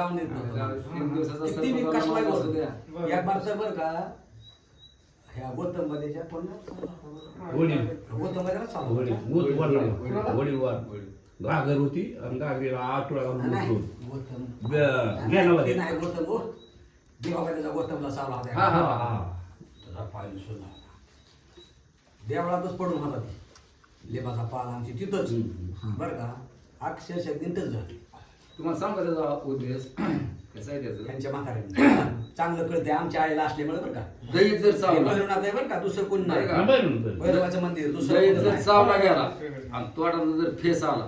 जाऊन येत नव्हतं. किती होतं. त्या. या बारचं बरं का ह्या गौतम पण वडील. गौतम बदेला चालू होती आणि आठवडा घालून नाही. गौतम हो. देवाबाईचा गौतमला चालू होता हा, हा, हा. त्याचा पाय सुद्धा देवळातच पडून होता ती. लेबाचा पाल आमची तिथंच. बरं का? अक्षरशः दिंटच झाली. तुम्हाला सांग का त्याचा उद्देश. कसा आहे त्याचं त्यांच्या म्हाताऱ्याने. चांगलं कळतंय. आमच्या आईला असल्यामुळे बरं का. दहीत जर हे चावला भैरवनाथ आहे बरं का. दुसरं कोण नाही. बरं, बरं. भैरवाचं मंदिर दुसरं कोण जर नाही. चावला गेला आणि तोंडात जर फेस आला.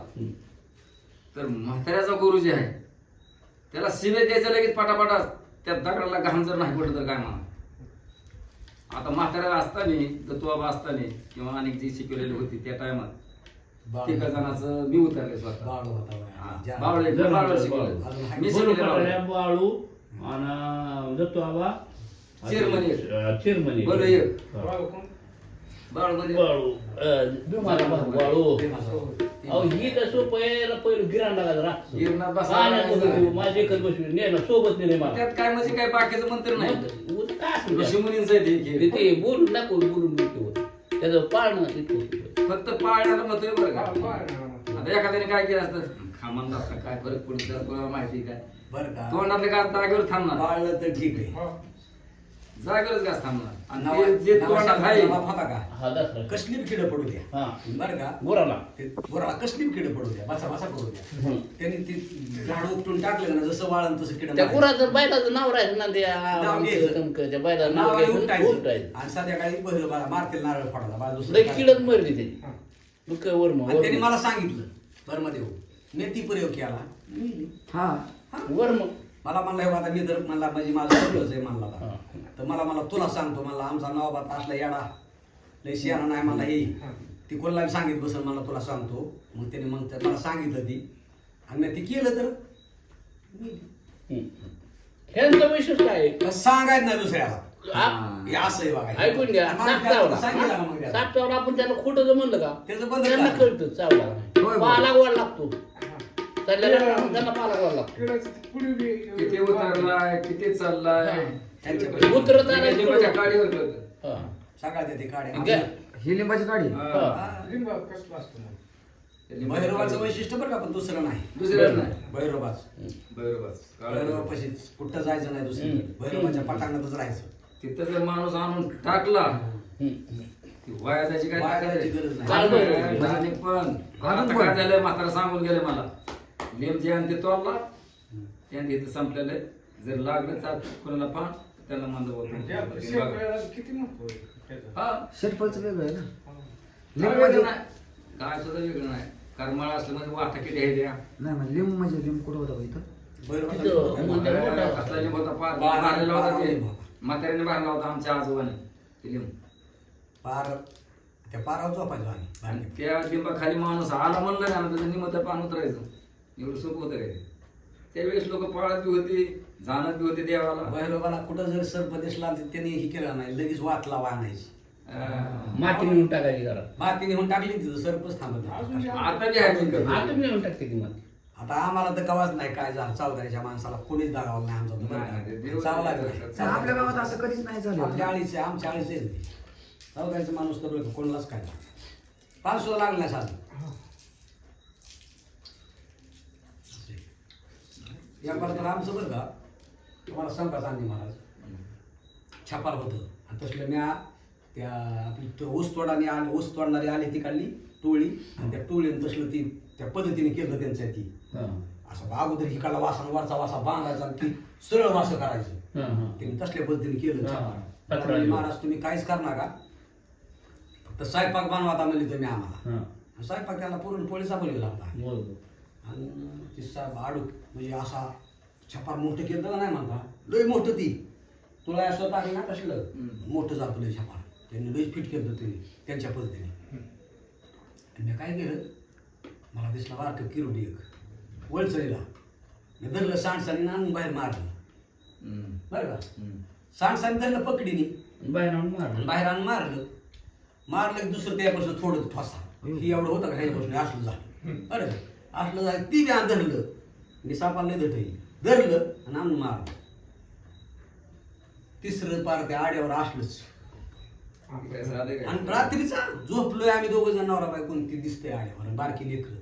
तर म्हाताऱ्याचा गुरु जे आहे त्याला शिवे द्यायचं लगेच पटापटा. त्या दगडाला घाम जर नाही पडलं तर काय म्हणा? आता म्हाताऱ्याला असताना दत्वाबा असताना किंवा अनेक जी शिकवलेली होती त्या टायमात तिघ जणांचं मी उतरले स्वतः. बाळ होता. हा, बावळे बावळे शिकवले. मी बावळे. बाळू. आणि दत्तू आबा. चेअरमन एक. अं, चेअरमन एक. बोलू एक. बावळे बाळू अं, माझा भाऊ बाळू. प्रेमाचा. अहो ही तर सोपं आहे पहिलं गिराण लागायचं माझी एकच नेलं सोबत नेले मला. त्यात काय म्हणजे काय बाकीचं मंत्र नाही. मग उद्या काय असेल ऋषी त्यात? मुनींचं आहे ते ते- खेळ. ते बोलून नको बोलून बोलतो. त्याचं पाळणं. फक्त पाळण्याला महत्त्व आहे बरं का? आता एखाद्याने काय केलं असतं? खामान असतं काय फरक पडतो कोणाला माहिती आहे काय? बरं का? तोंडातले का जागेवर थांबणार. बाळलं तर ठीक आहे. जागेवरच का थांबणार आणि नावा- ते जे नावा तोंडात आहे. शांतीचा बाप होता का हा दसरा कसली बी किडं पडू द्या. हा. बरं का? गोराला ते पोराला कसली बी किडं पडू द्या. बसा बसा करू द्या. त्यांनी ती झाड उपटून टाकलं ना जसं वाळण तसं किडं त्या मारायचं. गुराचं बैलाचं नाव राहायचं ना त्या नाव घ्यायचं. आमचं त्या बैलाचं नाव नावाने घ्यायचं उपटायचं. उपटायचं आणि संध्याकाळी बहिर बाळा मारतील नारळ फोडायला. दुसरं लई. किडत मरली त्याची मग काय वर मग आणि त्यांनी मला सांगितलं बरं मध्ये मेथी प्रयोग केला. मी हा. वर मग. मला म्हणलं हे आता मी तर म्हणला म्हणजे माझं सगळंच आहे म्हणला. तर मला मला तुला सांगतो मला आमचा नवाबात असला येडा. लय शियाना नाही मला हे. ती कोणाला बी सांगित बसल मला तुला सांगतो. मग त्याने मग त्या- मला सांगितलं ती. आणि मी ते केलं तर. हं. ह्यांचं वैशिष्ट्य काय आहे? सांगायचं नाही दुसऱ्याला. हे. असं आहे बघा. ऐकून घ्या. आपण त्याला खोटं जर म्हणलं का त्याचं बंद त्यांना. कळतं. चावला. पाहा लागवायला लागतो. त्यांना पाहा लागवायला लागतो. किती उतरलाय किती चाललाय? त्यांच्या उतरत आला की लिंबाच्या काडीवर कळतं. हा. सगळ्या ते काढे गे- ही लिंबाची काढी हा. हा. लिंबाच्या भैरवाचं काडीवर. वैशिष्ट्य बरं का पण दुसरं नाही दुसऱ्याच नाही भैरवाच भैरवापाशी कुठं जायचं नाही दुसरं हम्म. भैरवाच्या पटांगणातच राहायचं तिथं जर माणूस आणून टाकला हं. वाया जायची काय वाया ताकद आहे? जायची गरज नाही. चाल बरं. आणि पण आता. काय म्हातारा सांगून गेले मला लेम जे आणि ते तोडला त्यांनी इथं संपलेलं आहे. जर लागलं तर कोणाला पान त्याला मंद हा. शेटफळचं वेगळं आहे ना? काय लिंब वेगळं म्हणजे नाही. काय सुद्धा वेगळं नाही. करमाळ असलं म्हणजे वाटा किती आहे द्या नाही म्हणजे लिंब म्हणजे लिंब कुठं होता बा इथं? तिथं लिंब. म्हणजे मोठा लिंब होता? पार बारा- मारलेला होता ते. लिंब. म्हाताऱ्याने मारला होता आमच्या आजोबाने ते लिंब. पार त्या पारावर झोपायचो आम्ही. आणि बाहेर. त्या लिंबाखाली माणूस आला म्हणलं ना त्याचं निमत पान उतरायचं. एवढं सोपं होतं काय त्यावेळेस लोक पळत बी होती. जाणत बी होते देवाला. भैरवाला कुठं जर सर्प दिसला तर त्यांनी हे केलं नाही लगेच वाट लावा आणायची. माती नेऊन टाकायची जरा. माती नेऊन टाकली तिथं सर्पच थांबत नाही. आता बी आहे ते. आता नेऊन टाकते ती माती. आता आम्हाला तर कवाच नाही काय झालं. चौदाऱ्याच्या माणसाला कोणीच दागावलं नाही नाही, नाही, ते आमचा देव- चावला तर आपल्या गावात असं कधीच नाही आमच्या झालं आळीचे आमच्या आळीचे चौदाऱ्याचा माणूस तर का, कोणालाच काय नाही. पान सुद्धा लागलं नाही साधं. या परत आमचं बरं का? तुम्हाला सांगा चांदी महाराज. छापार होतं. आणि तसलं म्या त्या आपली ऊस तोडाने आले ऊस तोडणारी आली ती काढली टोळी. आणि त्या टोळीने तसलं ती त्या पद्धतीने केलं त्यांच्या ती. असं अगोदर हिकाला वासा आणि वरचा वासा बांधायचा आणि ती सरळ वासं करायचं. त्यांनी तसल्या पद्धतीने केलं. महाराज तुम्ही काहीच करणार का? फक्त स्वयंपाक बनवाता म्हणले तुम्ही आम्हाला. स्वयंपाक त्याला पुरणपोळीचा बोलवला होता बोल. आणि ती साहेब आडू म्हणजे असा छपार मोठं केलं का नाही म्हणता. लय मोठं ती. तुला असं स्वतः आहे ना कसलं हम्म. मोठं जातं लय छपार त्यांनी लय फिट केलं ते त्यांच्या पद्धतीने. आणि मी काय केलं? मला दिसला वाटतं किरोडी एक. वळचळीला मी धरलं सांडसानी आणून बाहेर मारलं. बरं का. सांडसानी धरलं पकडीने. बाहेर आणून आणि मारलं. बाहेर आणून मारलं. मारलं की दुसरं त्यापासून थोडं ठोसा. ही एवढं होतं का? ह्याच्यापासून असलं झालं. बरं? असलं झालं ती बी धरलं. मी सापाला नाही धरत धरलं आणि आणून मारलं. तिसरं पार त्या आड्यावर असलंच? आणि रात्रीचा झोपलोय आम्ही दोघं जण नवरा बाई कोणती दिसतंय आड्यावर बारकी लेकर.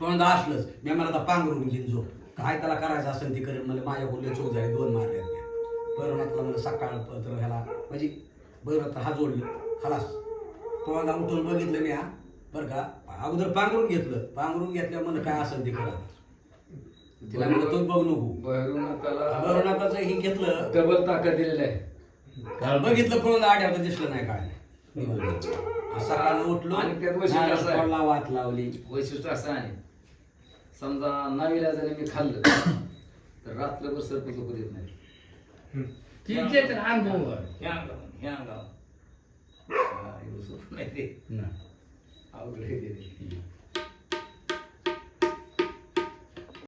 तोंड असलंच. मी मला आता पांघरून घेईन झोप. काय त्याला करायचं असेल ते करेल. मला माझ्या बोलले चूक झाली दोन मारले बरोबर मला सकाळ पत्र ह्याला. म्हणजे बरं हा जोडलं. खलास. तोंडा उठून बघितलं मी हा. बरं का? अगोदर पांघरून घेतलं. पांघरून घेतल्यावर मला काय असेल ते करा. तिला म्हणलं तो बघ नको हे घेतलं डबल ताकद दिलेलं आहे बघितलं पळून आड्यावर दिसलं नाही काय सकाळनं उठलो आणि त्यात. नारळ फोडला, वात लावली वैशिष्ट्य असं आहे समजा नावीला जरी मी खाल्लं तर रात्रभर सर्प झोपू देत नाही तर अनुभव आहे. ह्या अंगावर, ह्या अंगावर. हा, नाही ते. अवघड आहे ते.